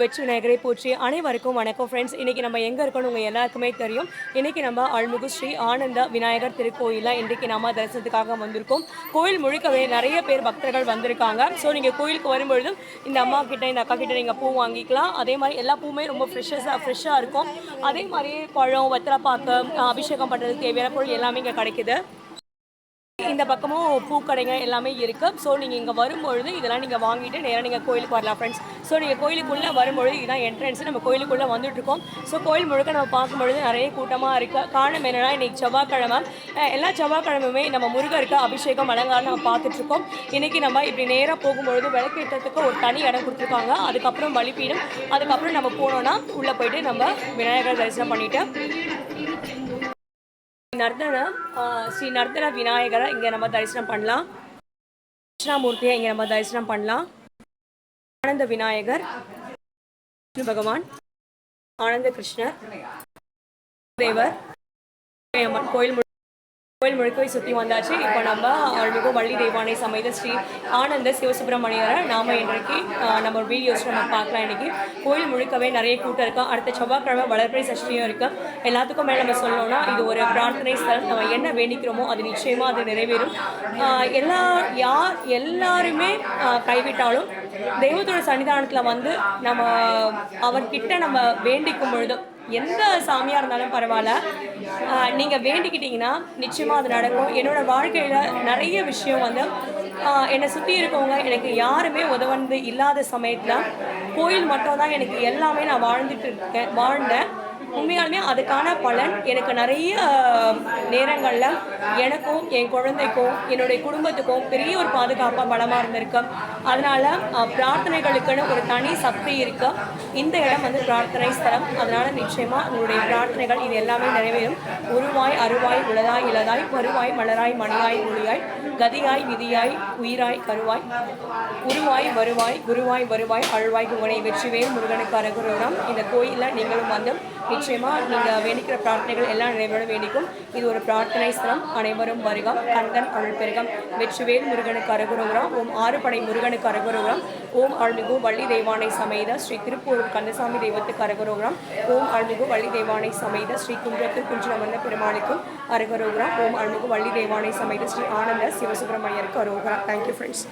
வெற்றி விநாயகரை போற்றி அனைவருக்கும் வணக்கம் ஃப்ரெண்ட்ஸ் இன்றைக்கி நம்ம எங்கே இருக்கோம்னு உங்கள் எல்லாருக்குமே தெரியும். இன்றைக்கி நம்ம அழுமுகு ஸ்ரீ ஆனந்த விநாயகர் திருக்கோயிலில் இன்றைக்கி நம்ம தரிசனத்துக்காக வந்திருக்கோம். கோயில் முழுக்கவே நிறைய பேர் பக்தர்கள் வந்திருக்காங்க. ஸோ நீங்கள் கோயிலுக்கு வரும்பொழுதும் இந்த அம்மா கிட்ட இந்த அக்கா கிட்ட நீங்கள் பூ வாங்கிக்கலாம். அதே மாதிரி எல்லா பூவுமே ரொம்ப ஃப்ரெஷ்ஷாக ஃப்ரெஷ்ஷாக இருக்கும். அதே மாதிரி பழம் வெத்தலைப்பாக்கு அபிஷேகம் பண்ணுறதுக்கு தேவையான பொருள் எல்லாமே இங்கே கிடைக்குது. இந்த பக்கமும் பூக்கடைங்க எல்லாமே இருக்குது ஸோ நீங்கள் இங்கே வரும்பொழுது இதெல்லாம் நீங்கள் வாங்கிட்டு நேராக நீங்கள் கோயிலுக்கு வரலாம் ஃப்ரெண்ட்ஸ் ஸோ நீங்கள் கோயிலுக்குள்ளே வரும்பொழுது இதுதான் என்ட்ரன்ஸ் நம்ம கோயிலுக்குள்ளே வந்துட்டுருக்கோம். ஸோ கோயில் முழுக்க நம்ம பார்க்கும்பொழுது நிறைய கூட்டமாக இருக்குது காரணம் என்னென்னா இன்றைக்கி செவ்வாய்க்கிழமை. எல்லா செவ்வாய்க்கிழமையுமே நம்ம முருகருக்கு அபிஷேகம் அலங்காரம் நம்ம பார்த்துட்ருக்கோம் இன்றைக்கி நம்ம இப்படி நேராக போகும்பொழுது விளக்கேற்றத்துக்கு ஒரு தனி இடம் கொடுத்துருக்காங்க. அதுக்கப்புறம் பலிப்பீடம் அதுக்கப்புறம் நம்ம போனோன்னா உள்ளே போயிட்டு நம்ம விநாயகர் தரிசனம் பண்ணிவிட்டு நர்தன ஸ்ரீ நர்தன விநாயகரை இங்கே நம்ம தரிசனம் பண்ணலாம். கிருஷ்ணாமூர்த்தியை இங்கே நம்ம தரிசனம் பண்ணலாம். ஆனந்த விநாயகர் விஷ்ணு பகவான் ஆனந்த கிருஷ்ணர் தேவர் அம்மன் கோயில் கோயில் முழுக்கவை சுற்றி வந்தாச்சு. இப்போ நம்ம அருள்மிகு வள்ளி தெய்வானை சமைத ஸ்ரீ ஆனந்த சிவசுப்பிரமணியரை நாம இன்றைக்கு நம்ம வீடியோஸ் நம்ம பார்க்கலாம் இன்னைக்கு. கோயில் முழுக்கவே நிறைய கூட்டம் இருக்கும் அடுத்த செவ்வாய்க்கிழமை வளர்ப்பை சஷ்டியும் இருக்குது எல்லாத்துக்கும் மேலே நம்ம சொல்லணும்னா இது ஒரு பிரார்த்தனை ஸ்தலம். நம்ம என்ன வேண்டிக்கிறோமோ அது நிச்சயமாக அது நிறைவேறும். எல்லா யார் எல்லாருமே கைவிட்டாலும் தெய்வத்தோட சன்னிதானத்தில் வந்து நம்ம அவர்கிட்ட நம்ம வேண்டிக்கும் பொழுதும் எந்த சாமியாக இருந்தாலும் பரவாயில்ல. நீங்கள் வேண்டிக்கிட்டிங்கன்னா வேண்டிக்கிட்டீங்கன்னா அது நடக்கும். என்னோடய வாழ்க்கையில் நிறைய விஷயம் வந்து என்னை சுற்றி இருக்கவங்க எனக்கு யாருமே உதவந்து இல்லாத சமயத்தில் கோயில் மட்டும் தான் எனக்கு எல்லாமே நான் வாழ்ந்துட்டு இருக்கேன் வாழ்ந்தேன். உண்மையாலுமே அதுக்கான பலன் எனக்கு நிறைய நேரங்களில் எனக்கும் என் குழந்தைக்கும் என்னுடைய குடும்பத்துக்கும் பெரிய ஒரு பாதுகாப்பாக பலமாக இருந்திருக்கு. அதனால் பிரார்த்தனைகளுக்குன்னு ஒரு தனி சக்தி இருக்கு. இந்த இடம் வந்து பிரார்த்தனை ஸ்தலம். அதனால் நிச்சயமாக உங்களுடைய பிரார்த்தனைகள் இது எல்லாமே நிறைவேறும். உருவாய் அருவாய் உளதாய் இளதாய் வருவாய் மலராய் மணியாய் ஒளியாய் கதியாய் விதியாய் உயிராய் கருவாய் உருவாய் வருவாய் குருவாய் வருவாய் அழுவாய் குவனை வெற்றிவேல் முருகனுக்கு அரகுரம் இந்த கோயிலில் நீங்களும் வந்து நிச்சயமா நீங்க வேண்டிக்கிற பிரார்த்தனைகள் எல்லாம் நிறைவேற வேண்டிக்கும். இது ஒரு பிரார்த்தனை ஸ்தலம். அனைவரும் வருகம் கந்தன் அருள் பெருகம் வெற்றிவேல் முருகனுக்கு அருகுருகுரம். ஓம் ஆறுபடை முருகனுக்கு அருகுருகுரம். ஓம் அருள்மிகு வள்ளி தெய்வானை சமேத ஸ்ரீ திருப்பூர் கந்தசாமி தெய்வத்துக்கு அருகுருகுரம். ஓம் அருள்மிகு வள்ளி தெய்வானை சமேத ஸ்ரீ குன்றத்தில் குஞ்சனமல்ல பெருமாளுக்கும் அருகுருகுரம். ஓம் அருள்மிகு வள்ளி தெய்வானை சமேத ஸ்ரீ ஆனந்த சிவசுப்பிரமணியருக்கு அரோகரா தேங்க்யூ ஃப்ரெண்ட்ஸ்